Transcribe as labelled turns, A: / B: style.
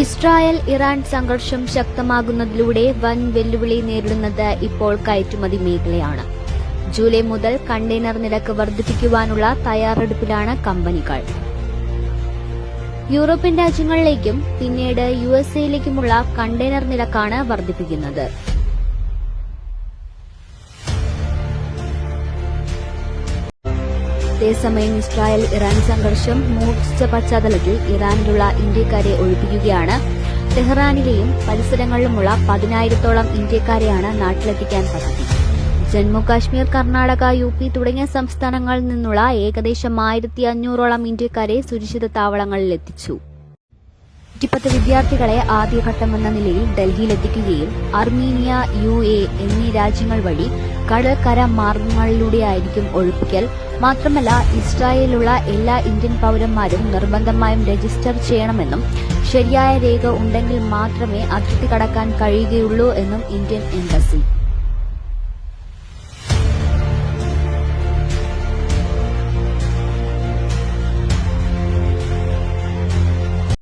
A: Israel Iran സംഘർഷം ശക്തമാകുന്നതിലൂടെ വൻ വെല്ലുവിളി നേരിടുന്നത് ഇപ്പോൾ കയറ്റുമതി മേഖലയാണ്. ജൂലൈ മുതൽ കണ്ടെയ്നർ നിരക്ക് വർദ്ധിപ്പിക്കുവാനുള്ള തയ്യാറെടുപ്പിലാണ് കമ്പനികൾ. യൂറോപ്യൻ രാജ്യങ്ങളിലേക്കും പിന്നീട് യുഎസ്എയിലേക്കുമുള്ള എസ് എയിലേക്കുമുള്ള കണ്ടെയ്നർ നിരക്കാണ് വർദ്ധിപ്പിക്കുന്നത്. അതേസമയം ഇസ്രായേൽ ഇറാൻ സംഘർഷം മൂർച്ച പശ്ചാത്തലത്തിൽ ഇറാനിലുള്ള ഇന്ത്യക്കാരെ ഒഴിപ്പിക്കുകയാണ്. ടെഹ്റാനിലെയും പരിസരങ്ങളിലുമുള്ള പതിനായിരത്തോളം ഇന്ത്യക്കാരെയാണ് നാട്ടിലെത്തിക്കാൻ പദ്ധതി ജമ്മു കാശ്മീർ കർണാടക യു പി തുടങ്ങിയ സംസ്ഥാനങ്ങളിൽ നിന്നുള്ള ഏകദേശം ആയിരത്തി അഞ്ഞൂറോളം ഇന്ത്യക്കാരെ സുരക്ഷിത താവളങ്ങളിൽ എത്തിച്ചു. നൂറ്റിപ്പത്ത് വിദ്യാർത്ഥികളെ ആദ്യഘട്ടമെന്ന നിലയിൽ ഡൽഹിയിലെത്തിക്കുകയും അർമീനിയ യു എ എന്നീ രാജ്യങ്ങൾ വഴി കടൽ കര മാർഗങ്ങളിലൂടെയായിരിക്കും ഒഴിപ്പിക്കൽ. മാത്രമല്ല ഇസ്രായേലിലുള്ള എല്ലാ ഇന്ത്യൻ പൌരന്മാരും നിർബന്ധമായും രജിസ്റ്റർ ചെയ്യണമെന്നും ശരിയായ രേഖ ഉണ്ടെങ്കിൽ മാത്രമേ അതിർത്തി കടക്കാൻ കഴിയുകയുള്ളൂ എന്നും ഇന്ത്യൻ എംബസി.